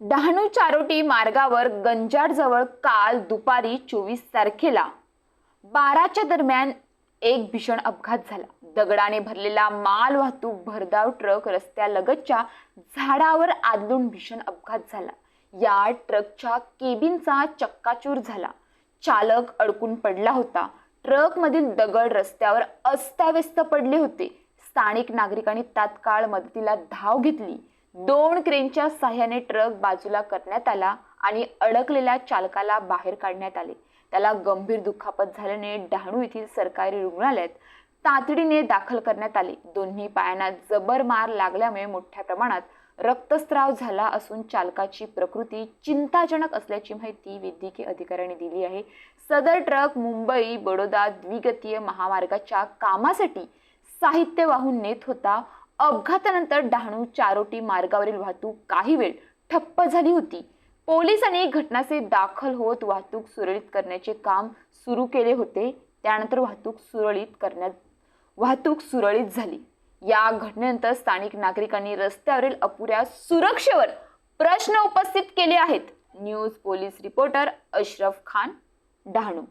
डहाणू चारोटी मार्गावर गंजाडजवळ काल दुपारी चोवीस तारखेला बाराच्या दरम्यान एक भीषण अपघात झाला. दगडाने भरलेला माल वाहतूक भरधाव ट्रक रस्त्यालगतच्या झाडावर आदलून भीषण अपघात झाला. या ट्रकच्या केबिनचा चक्काचूर झाला. चालक अडकून पडला होता. ट्रकमधील दगड रस्त्यावर अस्ताव्यस्त पडले होते. स्थानिक नागरिकांनी तात्काळ मदतीला धाव घेतली. दोन क्रेनच्या सहाय्याने ट्रक बाजूला करण्यात आला आणि अडकलेल्या चालकाला बाहेर काढण्यात आले. त्याला गंभीर दुखापत झाल्याने डहाणू येथील सरकारी रुग्णालयात तातडीने दाखल करण्यात आले. दोन्ही पायांना जबर मार लागल्यामुळे मोठ्या प्रमाणात रक्तस्राव झाला असून चालकाची प्रकृती चिंताजनक असल्याची माहिती वैद्यकीय अधिकाऱ्यांनी दिली आहे. सदर ट्रक मुंबई बडोदा द्विगतीय महामार्गाच्या कामासाठी साहित्य वाहून नेत होता. अपघातानंतर डहाणू चारोटी मार्गावरील वाहतूक काही वेळ ठप्प झाली होती. पोलिसांनी घटनाचे दाखल होत वाहतूक सुरळीत करण्याचे काम सुरू केले होते. त्यानंतर वाहतूक सुरळीत करण्यात वाहतूक सुरळीत झाली. या घटनेनंतर स्थानिक नागरिकांनी रस्त्यावरील अपुऱ्या सुरक्षेवर प्रश्न उपस्थित केले आहेत. News police reporter Ashraf Khan Dahanu.